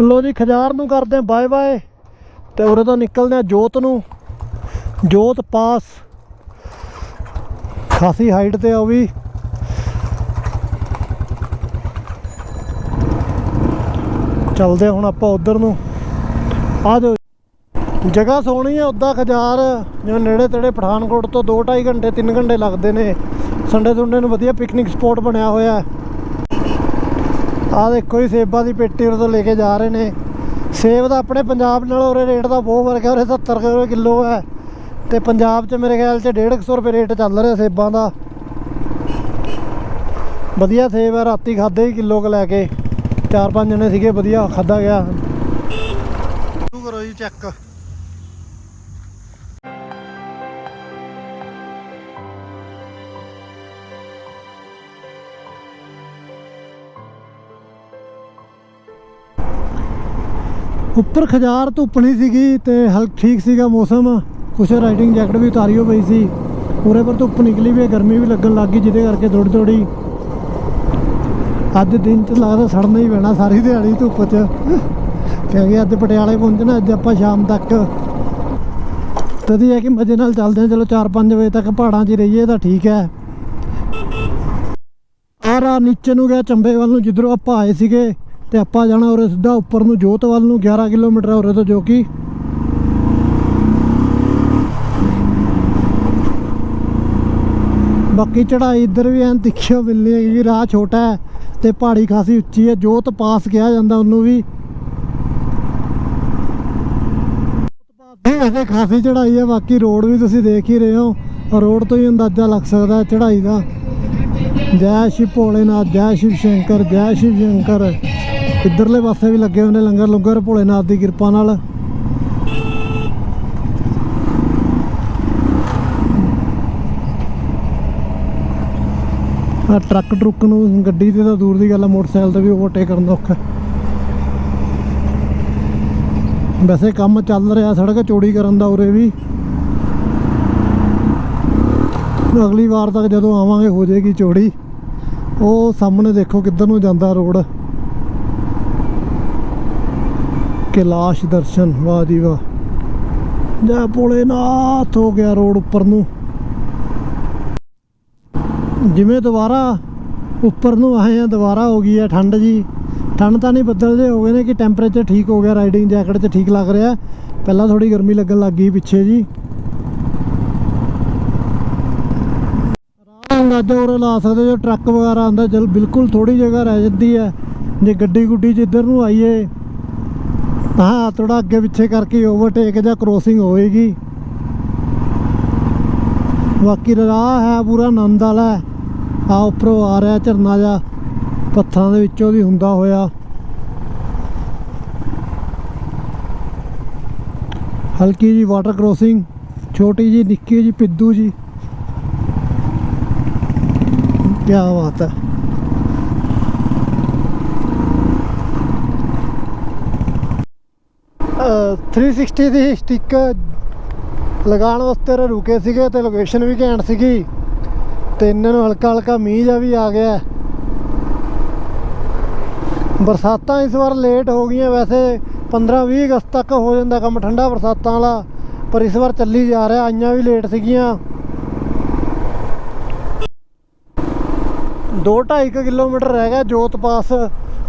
ਲੋ ਜੀ, ਖਜਾਰ ਨੂੰ ਕਰਦੇ ਬਾਏ ਬਾਏ। ਤੇ ਉਰੇ ਤੋਂ ਨਿਕਲਦੇ ਆ ਜੋਤ ਨੂੰ। ਜੋਤ ਪਾਸ। ਖਾਸੀ ਹਾਈਟ ਤੇ ਆ ਉਹ ਵੀ। ਚੱਲਦੇ ਆ ਹੁਣ ਆਪਾਂ ਉਧਰ ਨੂੰ। ਆ ਜਾਓ ਜਗ੍ਹਾ ਸੋਹਣੀ ਹੈ ਉੱਦਾਂ ਖਜਾਰ। ਜਿਵੇਂ ਨੇੜੇ ਤੇੜੇ ਪਠਾਨਕੋਟ ਤੋਂ 2.5 ਘੰਟੇ 3 ਘੰਟੇ ਲੱਗਦੇ ਨੇ। ਸੰਡੇ ਸੁੰਡੇ ਨੂੰ ਵਧੀਆ ਪਿਕਨਿਕ ਸਪੌਟ ਬਣਿਆ ਹੋਇਆ। ਹੈ ਆਹ ਦੇਖੋ ਜੀ, ਸੇਬਾਂ ਦੀ ਪੇਟੀ ਉਰੇ ਤੋਂ ਲੈ ਕੇ ਜਾ ਰਹੇ ਨੇ। ਸੇਬ ਦਾ ਆਪਣੇ ਪੰਜਾਬ ਨਾਲ ਉਰੇ ਰੇਟ ਦਾ ਬਹੁਤ ਫ਼ਰਕ ਹੈ, ਉਰੇ 70 ਰੁਪਏ ਕਿਲੋ ਹੈ। ਤੇ ਪੰਜਾਬ 'ਚ ਮੇਰੇ ਖਿਆਲ 'ਚ 150 ਰੁਪਏ ਰੇਟ ਚੱਲ ਰਿਹਾ ਸੇਬਾਂ ਦਾ। ਵਧੀਆ ਸੇਬ ਹੈ, ਰਾਤੀ ਖਾਦੇ ਹੀ ਕਿਲੋ ਕ ਲੈ ਕੇ। ਚਾਰ ਪੰਜ ਜਣੇ ਸੀਗੇ, ਵਧੀਆ ਖਾਦਾ ਗਿਆ। ਸ਼ੁਰੂ ਕਰੋ ਜੀ ਚੈੱਕ ਉੱਪਰ ਖਜਾਰ ਧੁੱਪ ਨਹੀਂ ਸੀਗੀ ਤੇ ਹਲ ਠੀਕ ਸੀਗਾ ਮੌਸਮ। ਕੁਛ ਰਾਈਡਿੰਗ ਜੈਕਟ ਵੀ ਉਤਾਰੀ ਹੋ ਪਈ ਸੀ। ਉਰੇ ਪਰ ਧੁੱਪ ਨਿਕਲੀ ਵੀ ਹੈ, ਗਰਮੀ ਵੀ ਲੱਗਣ ਲੱਗ ਗਈ ਜਿਹਦੇ ਕਰਕੇ ਥੋੜੀ ਥੋੜੀ ਅੱਜ ਦਿਨ ਚ ਲੱਗਦਾ ਸੜਨਾ ਹੀ ਪੈਣਾ ਸਾਰੀ ਦਿਹਾੜੀ ਧੁੱਪ ਚ। ਕਿਉਂਕਿ ਅੱਜ ਪਟਿਆਲੇ ਪਹੁੰਚਣਾ ਅੱਜ ਆਪਾਂ ਸ਼ਾਮ ਤੱਕ। ਤਦੀ ਹੈ ਕਿ ਮਜ਼ੇ ਨਾਲ ਚੱਲਦੇ ਹਾਂ ਚਲੋ 4-5 ਵਜੇ ਤੱਕ ਪਹਾੜਾਂ 'ਚ ਰਹੀਏ ਤਾਂ ਠੀਕ ਹੈ। ਆਹ ਨੀਚੇ ਨੂੰ ਗਿਆ ਚੰਬੇ ਵੱਲ ਨੂੰ ਜਿੱਧਰੋਂ ਆਪਾਂ ਆਏ ਸੀਗੇ। ਤੇ ਆਪਾਂ ਜਾਣਾ ਉਰੇ ਸਿੱਧਾ ਉੱਪਰ ਨੂੰ ਜੋਤ ਵੱਲ ਨੂੰ 11 ਕਿਲੋਮੀਟਰ ਉਰੇ ਤੋਂ ਜੋ ਕਿ। ਬਾਕੀ ਚੜਾਈ ਇੱਧਰ ਵੀ ਐਨ ਤਿੱਖਿਓ ਮਿਲਣੀ ਹੈ ਕਿ ਰਾਹ ਛੋਟਾ ਹੈ ਤੇ ਪਹਾੜੀ ਖਾਸੀ ਉੱਚੀ ਹੈ, ਜੋਤ ਪਾਸ ਕਿਹਾ ਜਾਂਦਾ ਉਹਨੂੰ ਵੀ। ਵੈਸੇ ਖਾਸੀ ਚੜਾਈ ਹੈ, ਬਾਕੀ ਰੋਡ ਵੀ ਤੁਸੀਂ ਦੇਖ ਹੀ ਰਹੇ ਹੋ। ਰੋਡ ਤੋਂ ਹੀ ਅੰਦਾਜ਼ਾ ਲੱਗ ਸਕਦਾ ਹੈ ਚੜਾਈ ਦਾ। ਜੈ ਸ਼ਿਵ ਭੋਲੇਨਾਥ, ਜੈ ਸ਼ਿਵ ਸ਼ੰਕਰ, ਜੈ ਸ਼ਿਵ ਸ਼ੰਕਰ। ਇੱਧਰਲੇ ਪਾਸੇ ਵੀ ਲੱਗੇ ਹੋਏ ਨੇ ਲੰਗਰ ਲੰਗਰ ਭੋਲੇਨਾਥ ਦੀ ਕਿਰਪਾ ਨਾਲ। ਆ ਟਰੱਕ ਟਰੁੱਕ ਨੂੰ ਗੱਡੀ ਤੇ ਤਾਂ ਦੂਰ ਦੀ ਗੱਲ ਆ, ਮੋਟਰਸਾਈਕਲ ਤੇ ਵੀ ਓਵਰਟੇਕ ਕਰਨ ਦਾ ਔਖਾ ਵੈਸੇ ਕੰਮ ਚੱਲ ਰਿਹਾ, ਸੜਕ ਚੌੜੀ ਕਰਨ ਦਾ ਉਰੇ ਵੀ। ਅਗਲੀ ਵਾਰ ਤੱਕ ਜਦੋਂ ਆਵਾਂਗੇ, ਹੋ ਜਾਏਗੀ ਚੌੜੀ। ਉਹ ਸਾਹਮਣੇ ਦੇਖੋ ਕਿੱਧਰ ਨੂੰ ਜਾਂਦਾ ਰੋਡ। ਕੈਲਾਸ਼ ਦਰਸ਼ਨ, ਵਾਹ ਜੀ ਵਾਹ। ਜੈ ਭੋਲੇਨਾਥ ਹੋ ਗਿਆ ਰੋਡ ਉੱਪਰ ਨੂੰ। ਜਿਵੇਂ ਦੁਬਾਰਾ ਉੱਪਰ ਨੂੰ ਆਏ ਆ, ਦੁਬਾਰਾ ਹੋ ਗਈ ਹੈ ਠੰਡ ਜੀ। ਠੰਡ ਤਾਂ ਨਹੀਂ ਬੱਦਲ ਜੇ ਹੋ ਗਏ ਨੇ ਕਿ ਟੈਂਪਰੇਚਰ ਠੀਕ ਹੋ ਗਿਆ ਰਾਈਡਿੰਗ ਜੈਕਟ 'ਚ ਠੀਕ ਲੱਗ ਰਿਹਾ। ਪਹਿਲਾਂ ਥੋੜੀ ਗਰਮੀ ਲੱਗਣ ਲੱਗ ਗਈ ਪਿੱਛੇ ਜੀ। ਆਰਾਮ ਅੰਦਾਜ਼ਾ ਉਰੇ ਲਾ ਸਕਦੇ ਜੋ ਟਰੱਕ ਵਗੈਰਾ ਆਉਂਦਾ ਚਲ ਬਿਲਕੁਲ ਥੋੜੀ ਜਗ੍ਹਾ ਰਹਿ ਜਾਂਦੀ ਹੈ। ਜੇ ਗੱਡੀ ਗੁੱਡੀ ਜਿੱਧਰ ਨੂੰ ਆਈਏ ਹਾਂ ਥੋੜਾ ਅੱਗੇ ਪਿੱਛੇ ਕਰਕੇ ਓਵਰਟੇਕ ਜਾਂ ਕ੍ਰੋਸਿੰਗ ਹੋਏਗੀ। ਬਾਕੀ ਰਾਹ ਹੈ ਪੂਰਾ ਆਨੰਦ ਵਾਲਾ ਹੈ। ਆ ਉੱਪਰੋਂ ਆ ਰਿਹਾ ਝਰਨਾ ਜਾ ਪੱਥਰਾਂ ਦੇ ਵਿੱਚੋਂ ਦੀ ਹੁੰਦਾ ਹੋਇਆ। ਹਲਕੀ ਜੀ ਵਾਟਰ ਕ੍ਰੋਸਿੰਗ ਛੋਟੀ ਜੀ ਨਿੱਕੀ ਜੀ ਪਿੱਦੂ ਜੀ ਕੀ ਬਾਤ ਹੈ। 360 ਦੀ ਸਟਿੱਕ ਲਗਾਉਣ ਵਾਸਤੇ ਰੁਕੇ ਸੀਗੇ ਤੇ ਲੋਕੇਸ਼ਨ ਵੀ ਘੈਂਟ ਸੀਗੀ। ਤੇ ਇਹਨਾਂ ਨੂੰ ਹਲਕਾ ਹਲਕਾ ਮੀਂਹ ਜਿਹਾ ਵੀ ਆ ਗਿਆ। ਬਰਸਾਤਾਂ ਇਸ ਵਾਰ ਲੇਟ ਹੋ ਗਈਆਂ ਵੈਸੇ 15-20 ਅਗਸਤ ਤੱਕ ਹੋ ਜਾਂਦਾ ਕੰਮ ਠੰਡਾ ਬਰਸਾਤਾਂ ਵਾਲਾ, ਪਰ ਇਸ ਵਾਰ ਚੱਲੀ ਜਾ ਰਿਹਾ, ਆਈਆਂ ਵੀ ਲੇਟ ਸੀਗੀਆਂ। 2.5 ਕਿਲੋਮੀਟਰ ਰਹਿ ਗਿਆ ਜੋਤ ਪਾਸ।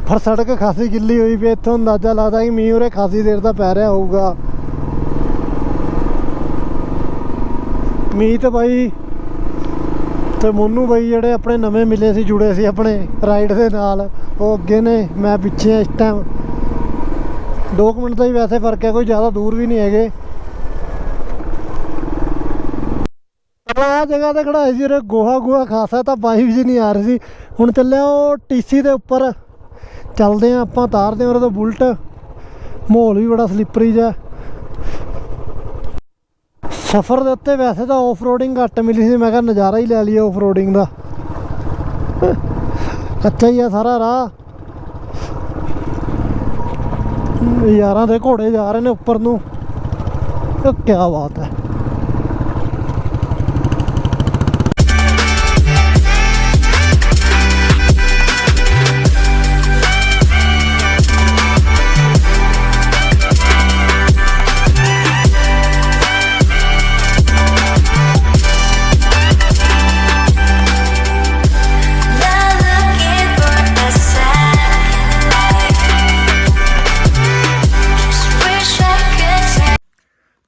ਪਰ ਸੜਕ ਖਾਸੀ ਗਿੱਲੀ ਹੋਈ ਵੀ ਇੱਥੋਂ ਅੰਦਾਜ਼ਾ ਲੱਗਦਾ ਕਿ ਮੀਂਹ ਉਰੇ ਖਾਸੀ ਦੇਰ ਦਾ ਪੈ ਰਿਹਾ ਹੋਊਗਾ। ਮੀਂਹ ਤੇ ਬਾਈ, ਤੇ ਮੋਨੂ ਬਾਈ ਜਿਹੜੇ ਆਪਣੇ ਨਵੇਂ ਮਿਲੇ ਸੀ, ਜੁੜੇ ਸੀ ਆਪਣੇ ਰਾਈਡ ਦੇ ਨਾਲ, ਉਹ ਅੱਗੇ ਨੇ, ਮੈਂ ਪਿੱਛੇ ਇਸ ਟਾਈਮ 2 ਮਿੰਟ ਦਾ ਹੀ ਵੈਸੇ ਫ਼ਰਕ ਹੈ, ਕੋਈ ਜ਼ਿਆਦਾ ਦੂਰ ਵੀ ਨਹੀਂ ਹੈਗੇ। ਆ ਜਗ੍ਹਾ ਤੇ ਖੜਾਏ ਸੀ, ਉਰੇ ਗੋਹਾ ਗੋਹਾ ਖਾਸਾ, ਤਾਂ ਬਾਈ ਜੀ ਨਹੀਂ ਆ ਰਹੀ ਸੀ। ਹੁਣ ਚੱਲਿਆ ਉਹ ਟੀਸੀ ਦੇ ਉੱਪਰ। ਚੱਲਦੇ ਆ, ਆਪਾਂ ਤਾਰਦੇ ਆ, ਉਹਦੇ ਤੋਂ ਬੁਲਟ। ਮਾਹੌਲ ਵੀ ਬੜਾ ਸਲਿੱਪਰੀ ਜਿਹਾ। ਸਫ਼ਰ ਦੇ ਉੱਤੇ ਵੈਸੇ ਤਾਂ ਆਫ ਰੋਡਿੰਗ ਘੱਟ ਮਿਲੀ ਸੀ, ਮੈਂ ਕਿਹਾ ਨਜ਼ਾਰਾ ਹੀ ਲੈ ਲਈਏ ਆਫ ਰੋਡਿੰਗ ਦਾ। ਕੱਚਾ ਹੀ ਆ ਸਾਰਾ ਰਾਹ। ਯਾਰਾਂ ਦੇ ਘੋੜੇ ਜਾ ਰਹੇ ਨੇ ਉੱਪਰ ਨੂੰ। ਕੀ ਬਾਤ ਹੈ।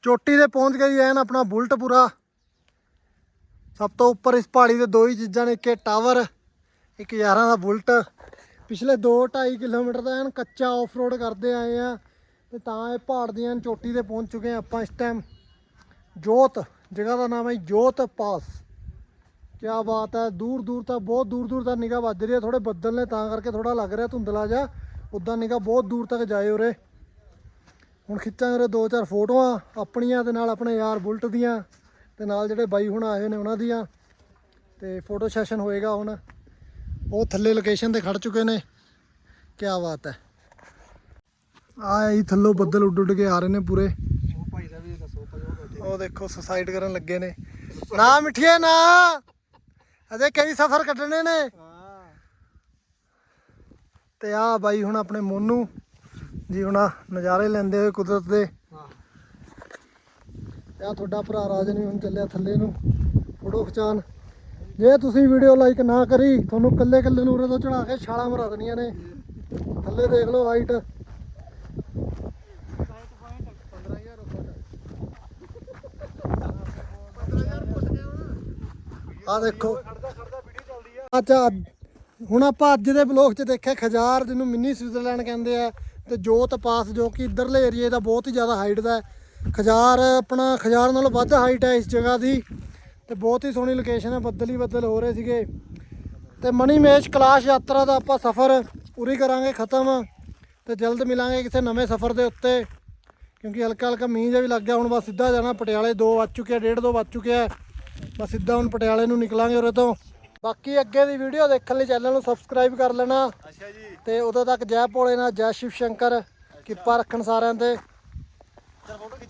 ਚੋਟੀ ਤੇ ਪਹੁੰਚ ਗਈ ਐਨ ਆਪਣਾ ਬੁਲਟ ਪੂਰਾ। ਸਭ ਤੋਂ ਉੱਪਰ ਇਸ ਪਹਾੜੀ ਦੇ ਦੋ ਹੀ ਚੀਜ਼ਾਂ ਨੇ, ਇੱਕ ਇਹ ਟਾਵਰ, ਇੱਕ ਯਾਰਾਂ ਦਾ ਬੁਲਟ। ਪਿਛਲੇ 2.5 ਕਿਲੋਮੀਟਰ ਦਾ ਐਨ ਕੱਚਾ ਆਫ ਰੋਡ ਕਰਦੇ ਆਏ ਆ ਤੇ ਤਾਂ ਇਹ ਪਹਾੜ ਦੀਆਂ ਚੋਟੀ ਤੇ ਪਹੁੰਚ ਚੁੱਕੇ ਆ ਆਪਾਂ ਇਸ ਟਾਈਮ ਜੋਤ, ਜਗ੍ਹਾ ਦਾ ਨਾਮ ਹੈ ਜੋਤ ਪਾਸ। ਕੀ ਬਾਤ ਹੈ ਦੂਰ ਦੂਰ ਤੱਕ ਬਹੁਤ ਦੂਰ ਦੂਰ ਤੱਕ ਨਿਗਾਹ ਵੱਜ ਰਹੀ ਹੈ ਥੋੜੇ ਬੱਦਲ ਨੇ ਤਾਂ ਕਰਕੇ ਥੋੜਾ ਲੱਗ ਰਿਹਾ ਧੁੰਦਲਾ ਜਿਹਾ। ਉਦਾਂ ਨਿਗਾਹ ਬਹੁਤ ਦੂਰ ਤੱਕ ਜਾਏ ਉਰੇ। ਹੁਣ ਖਿੱਚਾਂਗੇ ਉਰੇ ਦੋ ਚਾਰ ਫੋਟੋਆਂ ਆਪਣੀਆਂ ਤੇ ਨਾਲ ਆਪਣੇ ਯਾਰ ਬੁਲਟ ਦੀਆਂ ਤੇ ਨਾਲ ਜਿਹੜੇ ਬਾਈ ਹੁਣ ਆਏ ਨੇ ਉਹਨਾਂ ਦੀਆਂ ਤੇ ਫੋਟੋ ਸੈਸ਼ਨ ਹੋਏਗਾ ਹੁਣ। ਉਹ ਥੱਲੇ ਲੋਕੇਸ਼ਨ ਤੇ ਖੜ ਚੁੱਕੇ ਨੇ। ਕੀ ਬਾਤ ਹੈ। ਆ ਥੱਲੋਂ ਬੱਦਲ ਉੱਡ ਉੱਡ ਕੇ ਆ ਰਹੇ ਨੇ ਪੂਰੇ। ਉਹ ਦੇਖੋ ਸੁਸਾਈਡ ਕਰਨ ਲੱਗੇ ਨੇ। ਨਾ ਮਿੱਠੀਏ, ਨਾ। ਅਜੇ ਕਈ ਸਫ਼ਰ ਕੱਢਣੇ ਨੇ। ਤੇ ਆ ਬਾਈ ਹੁਣ ਆਪਣੇ ਮੋਨੂ। ਜੀ ਹੁਣ ਆਹ ਨਜ਼ਾਰੇ ਲੈਂਦੇ ਹੋਏ ਕੁਦਰਤ ਦੇ। ਆ ਤੁਹਾਡਾ ਭਰਾ ਰਾਜਨ ਵੀ ਹੁਣ ਚੱਲਿਆ ਥੱਲੇ ਨੂੰ ਫੋਟੋ ਖਿਚਾਣ ਜੇ ਤੁਸੀਂ ਵੀਡੀਓ ਲਾਈਕ ਨਾ ਕਰੀ ਤੁਹਾਨੂੰ ਕੱਲੇ ਕੱਲੇ ਨੂੰ ਉਰੇ ਤੋਂ ਚੜਾ ਕੇ ਛਾਲਾਂ ਮਰਾ ਦੇਣੀਆਂ ਨੇ। ਥੱਲੇ ਦੇਖ ਲਓ ਹਾਈਟ ਆ ਦੇਖੋ। ਅੱਛਾ ਹੁਣ ਆਪਾਂ ਅੱਜ ਦੇ ਬਲੌਗ 'ਚ ਦੇਖਿਆ ਖਜਾਰ ਜਿਹਨੂੰ ਮਿੰਨੀ ਸਵਿਟਜ਼ਰਲੈਂਡ ਕਹਿੰਦੇ ਆ। ਤੇ ਜੋਤ ਪਾਸ ਜੋ ਕਿ ਇਧਰਲੇ ਏਰੀਏ ਦਾ ਬਹੁਤ ਹੀ ਜ਼ਿਆਦਾ ਹਾਈਟ ਦਾ ਖਜਾਰ ਆਪਣਾ ਖਜਾਰ ਨਾਲੋਂ ਵੱਧ ਹਾਈਟ ਹੈ ਇਸ ਜਗ੍ਹਾ ਦੀ। ਤੇ ਬਹੁਤ ਹੀ ਸੋਹਣੀ ਲੋਕੇਸ਼ਨ ਹੈ, ਬੱਦਲ ਹੀ ਬੱਦਲ ਹੋ ਰਹੇ ਸੀਗੇ। ਤੇ ਮਣੀਮੇਸ਼ ਕਲਾਸ਼ ਯਾਤਰਾ ਦਾ ਆਪਾਂ ਸਫ਼ਰ ਪੂਰੀ ਕਰਾਂਗੇ, ਖਤਮ। ਤੇ ਜਲਦ ਮਿਲਾਂਗੇ ਕਿਸੇ ਨਵੇਂ ਸਫ਼ਰ ਦੇ ਉੱਤੇ। ਕਿਉਂਕਿ ਹਲਕਾ ਹਲਕਾ ਮੀਂਹ ਜਿਹਾ ਵੀ ਲੱਗ ਗਿਆ, ਹੁਣ ਬਸ ਸਿੱਧਾ ਜਾਣਾ, ਪਟਿਆਲੇ 2 ਵੱਜ ਚੁੱਕੇ ਆ, ਡੇਢ ਦੋ ਵੱਜ ਚੁੱਕਿਆ ਬਸ ਸਿੱਧਾ ਹੁਣ ਪਟਿਆਲੇ ਨੂੰ ਨਿਕਲਾਂਗੇ ਉਰੇ ਤੋਂ। ਬਾਕੀ ਅੱਗੇ ਦੀ ਵੀਡੀਓ ਦੇਖਣ ਲਈ ਚੈਨਲ ਨੂੰ ਸਬਸਕ੍ਰਾਈਬ ਕਰ ਲੈਣਾ। ਅੱਛਾ ਜੀ। ਤੇ ਉਦੋਂ ਤੱਕ ਜੈ ਭੋਲੇ ਨਾਲ ਜੈ ਸ਼ਿਵ ਸ਼ੰਕਰ ਕਿਰਪਾ ਰੱਖਣ ਸਾਰਿਆਂ ਤੇ